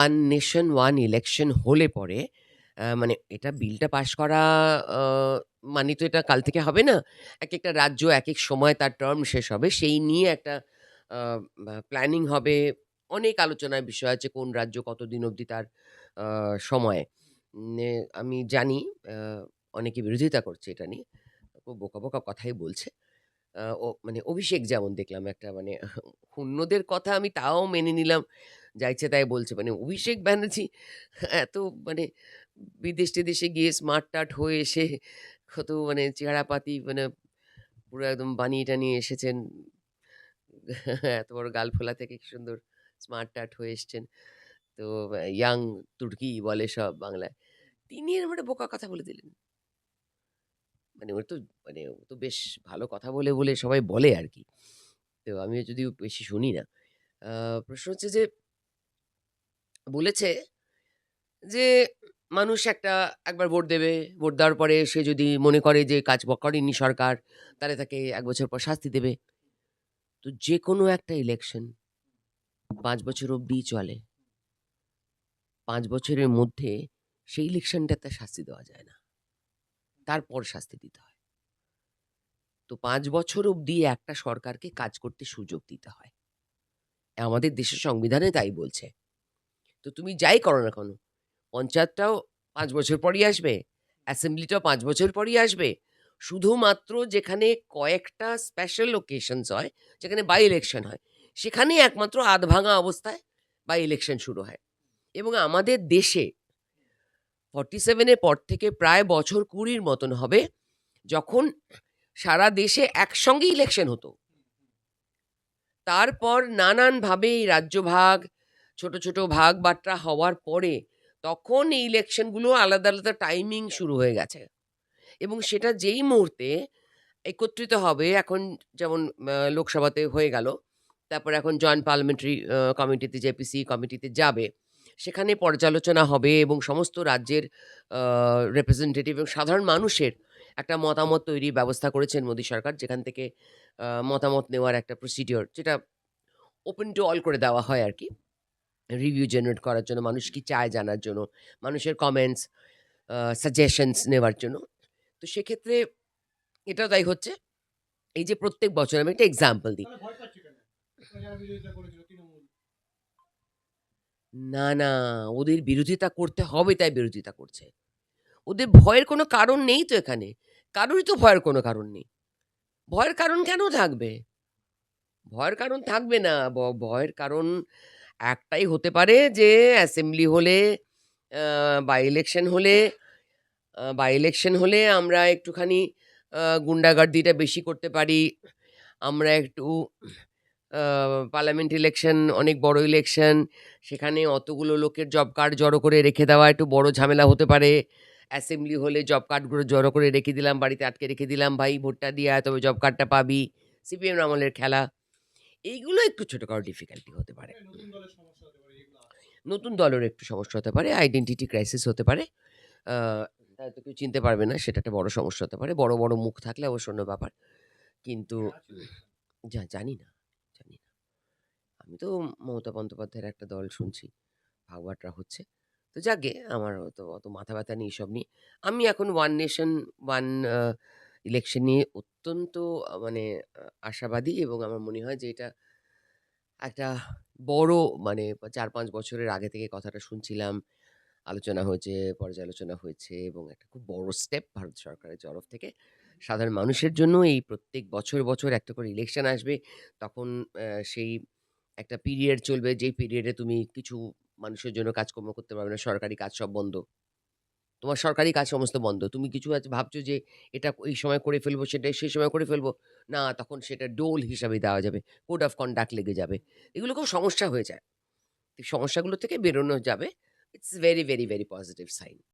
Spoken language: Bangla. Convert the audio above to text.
ওয়ান নেশন ওয়ান ইলেকশন হলে পরে মানে এটা বিলটা পাশ করা মানে তো এটা কাল থেকে হবে না। এক একটা রাজ্য এক এক সময় তার টার্ম শেষ হবে। সেই নিয়ে একটা প্ল্যানিং হবে। অনেক আলোচনার বিষয় আছে কোন রাজ্য কতদিন অবধি তার সময়। আমি জানি অনেকে বিরোধিতা করছে এটা নিয়ে। খুব বোকা, বোকা কথাই বলছে। ও মানে অভিষেক যেমন দেখলাম একটা মানে অন্যদের কথা আমি তাও মেনে নিলাম। যা ইচ্ছে তাই বলছে। মানে অভিষেক ব্যানার্জি এত মানে বিদেশ-টিদেশে গিয়ে স্মার্ট-টার্ট হয়ে এসে কত মানে চেহারাপাতি মানে পুরো একদম বানিয়ে-টানিয়ে এসেছেন। এত বড় গালফোলা থেকে কি সুন্দর স্মার্ট-টার্ট হয়ে এসছেন। তো ইয়াং তুর্কি বলে সব বাংলায়। তিনি এরকম একটা বোকা কথা বলে দিলেন। মানে ওর তো মানে ও তো বেশ ভালো কথা বলে, বলে সবাই বলে আর কি তো আমিও যদিও বেশি শুনি না। প্রশ্ন হচ্ছে যে বলেছে যে মানুষ একটা একবার ভোট দেবে। ভোট দেওয়ার পরে সে যদি মনে করে যে কাজ করেনি সরকার, তাহলে তাকে এক বছর পর শাস্তি দেবে। তো যে কোনো একটা ইলেকশন পাঁচ বছর অবধিই চলে। পাঁচ বছরের মধ্যে সেই ইলেকশনটাতে শাস্তি দেওয়া যায় না। তারপর শাস্তি দিতে হয়। তো পাঁচ বছর অবধি একটা সরকারকে কাজ করতে সুযোগ দিতে হয়। আমাদের দেশের সংবিধানে তাই বলছে। তো তুমি যাই করো না কেন, পঞ্চায়েতটাও পাঁচ বছর পরই আসবে, অ্যাসেম্বলিটাও পাঁচ বছর পরই আসবে। শুধুমাত্র যেখানে কয়েকটা স্পেশাল অকেশনস হয়, যেখানে বাই ইলেকশন হয়, সেখানেই একমাত্র আধভাঙা অবস্থায় বাই ইলেকশন শুরু হয়। এবং আমাদের দেশে ফর্টি সেভেনের পর থেকে প্রায় বছর কুড়ির মতন হবে, যখন সারা দেশে একসঙ্গে ইলেকশন হতো। তারপর নানানভাবে এই রাজ্যভাগ, ছোট, ছোট ভাগ-বাঁটরা হওয়ার পরে তখন এই ইলেকশনগুলো আলাদা, আলাদা টাইমিং শুরু হয়ে গেছে। এবং সেটা যেই মুহূর্তে একত্রিত হবে এখন যেমন লোকসভাতে হয়ে গেল। তারপর এখন জয়েন্ট পার্লামেন্টারি কমিটিতে জেপিসি কমিটিতে যাবে। সেখানে পর্যালোচনা হবে এবং সমস্ত রাজ্যের রিপ্রেজেন্টেটিভ এবং সাধারণ মানুষের একটা মতামত তৈরির ব্যবস্থা করেছেন মোদী সরকার। যেখান থেকে মতামত নেওয়ার একটা প্রসিডিওর যেটা ওপেন টু অল করে দেওয়া হয় আরকি। রিভিউ জেনারেট করার জন্য, মানুষ কি চায় জানার জন্য, মানুষের কমেন্টস, সাজেশনস নেওয়ার জন্য। তো সেক্ষেত্রে এটাও তাই হচ্ছে। এই যে প্রত্যেক বছর আমি একটা এক্সাম্পল দিই। না, না ওদের বিরোধিতা করতে হবে তাই বিরোধিতা করছে। ওদের ভয়ের কোনো কারণ নেই তো এখানে। কারোরই তো ভয়ের কোনো কারণ নেই। ভয়ের কারণ কেন থাকবে? ভয়ের কারণ থাকবে না। ভয়ের কারণ একটাই হতে পারে যে অ্যাসেম্বলি হলে, বাই ইলেকশন হলে বাই ইলেকশন হলে আমরা একটুখানি গুন্ডাগার্দিটা বেশি করতে পারি। আমরা একটু পার্লামেন্ট ইলেকশন অনেক বড় ইলেকশন। সেখানে অতগুলো লোকের জব কার্ড জড়ো করে রেখে দেওয়া একটু বড় ঝামেলা হতে পারে। অ্যাসেম্বলি হলে জব কার্ডগুলো জড়ো করে রেখে দিলাম, বাড়িতে আটকে রেখে দিলাম, ভাই ভোটটা দিয়ে তবে জব কার্ডটা পাবি। সিপিএম আমলের খেলা। এইগুলো একটু ছোটখাটো ডিফিকাল্টি হতে পারে। নতুন দলের আছে। নতুন দলের একটু সমস্যা হতে পারে। আইডেন্টিটি ক্রাইসিস হতে পারে। হয়তো কেউ চিনতে পারবে না। সেটা একটা বড় সমস্যা হতে পারে। বড়, বড় মুখ থাকলে অবশ্য অন্য ব্যাপার। কিন্তু ওইখানে? জা জানি না, জানি না। আমি তো মমতা বন্দ্যোপাধ্যায়ের একটা দল শুনছি। ভাগ-বাঁটরা হচ্ছে। তো যাকে আমার অত, অত মাথা ব্যথা নেই এসব নিয়ে। আমি এখন ওয়ান নেশন ওয়ান ইলেকশন নিয়ে অত্যন্ত মানে আশাবাদী এবং আমার মনে হয় যে এটা একটা বড় মানে ৪-৫ বছরের আগে থেকে কথাটা শুনছিলাম। আলোচনা হয়েছে, পর্যালোচনা হয়েছে এবং একটা খুব বড় স্টেপ ভারত সরকারের তরফ থেকে। সাধারণ মানুষের জন্য এই প্রত্যেক বছর, বছর একটা করে ইলেকশন আসবে। তখন সেই একটা পিরিয়ড চলবে যেই পিরিয়ডে তুমি কিছু মানুষের জন্য কাজকর্ম করতে পারবে না। সরকারি কাজ সব বন্ধ। তোমার সরকারি কাজ সমস্ত বন্ধ। তুমি কিছু আছে ভাবছ যে এটা এই সময় করে ফেলব, সেটা সেই সময় করে ফেলব। না তখন সেটা ডোল হিসাবে দেওয়া যাবে। কোড অফ কন্ডাক্ট লেগে যাবে। এগুলো খুব সমস্যা হয়ে যায়। সমস্যাগুলো থেকে বেরোনো যাবে। It's very, very, very positive sign.